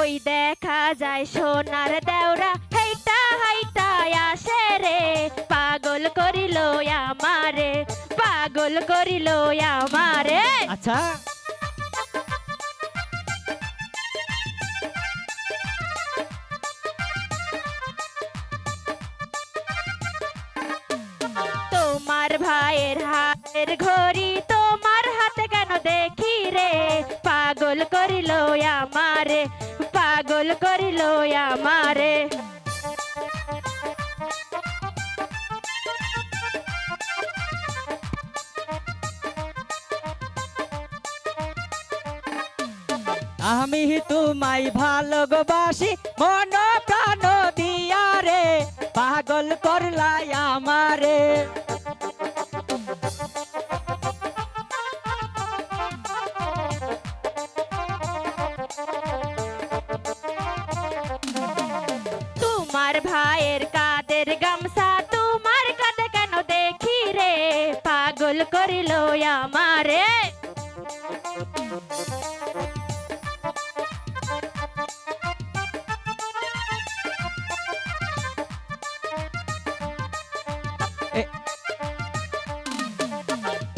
ওই দেখা যায় সোনার দেওরা হেইটা হাইটা আসে রে। পাগল করিল আমারে পাগল করিল আমারে। আচ্ছা। তোমার ভাইয়ের হাতের ঘড়ি আমারে। আমি তোমায় ভালোবাসি মন প্রাণ দিয়া রে পাগল করলাই আমারে। তোমার ভাইয়ের কাদের গামছা? তোমার কাঁধে কেন দেখি রে? পাগল করিল আমারে।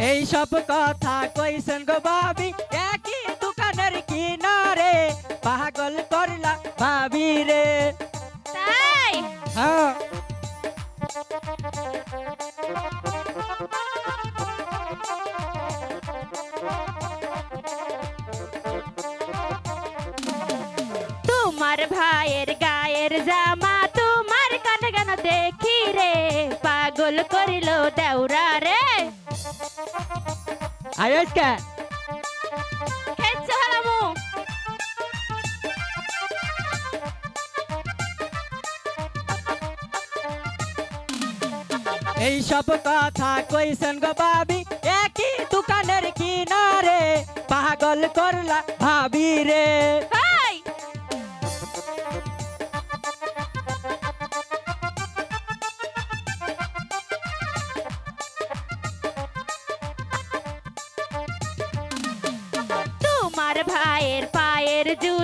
এই সব কথা কইছেন গো ভাবি। হ্যাঁ। তোমার ভাইয়ের গায়ের জামা তোমার কাঁধে কেন দেখি রে পাগল করিল দেউরা রে। আয়স্কা এই সব কথা কইছেন গো ভাবি? একই দোকানের কিনারে পাগল করলা ভাবি রে। তোমার ভাইয়ের পায়ের জুতা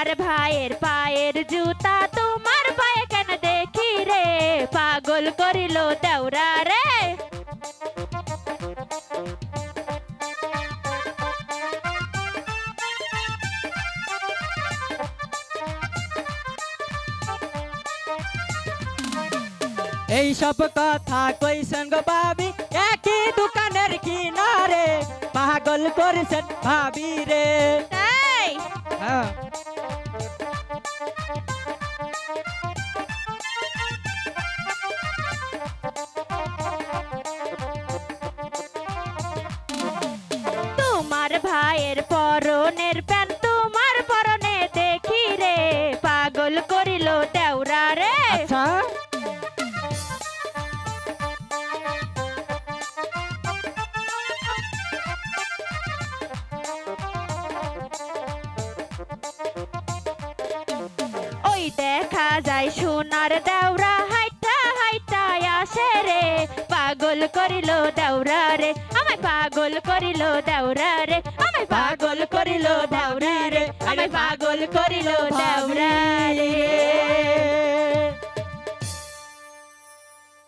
তোমার ভাইয়ের পায়ের জুতা তোমার পায়ে কেন দেখি রে? পাগল করিল দেওরা রে। এইসব কথা কইছেন গো ভাবি একই দোকানের কিনারে পাগল করেছেন ভাবি রে। হ্যাঁ। ভাইয়ের পরনের প্যান্ট তোমার পরনে দেখি রে পাগল করিল দেউরা রে। আচ্ছা। ওই দেখা যায় সোনার দেউরা হাইটা হাইটা আসে রে। পাগল করিল দেউরা রে আমায় পাগল করিল দেউরা রে। পাগল করিল দেউরা রে আমায় পাগল করিল দেউরা রে।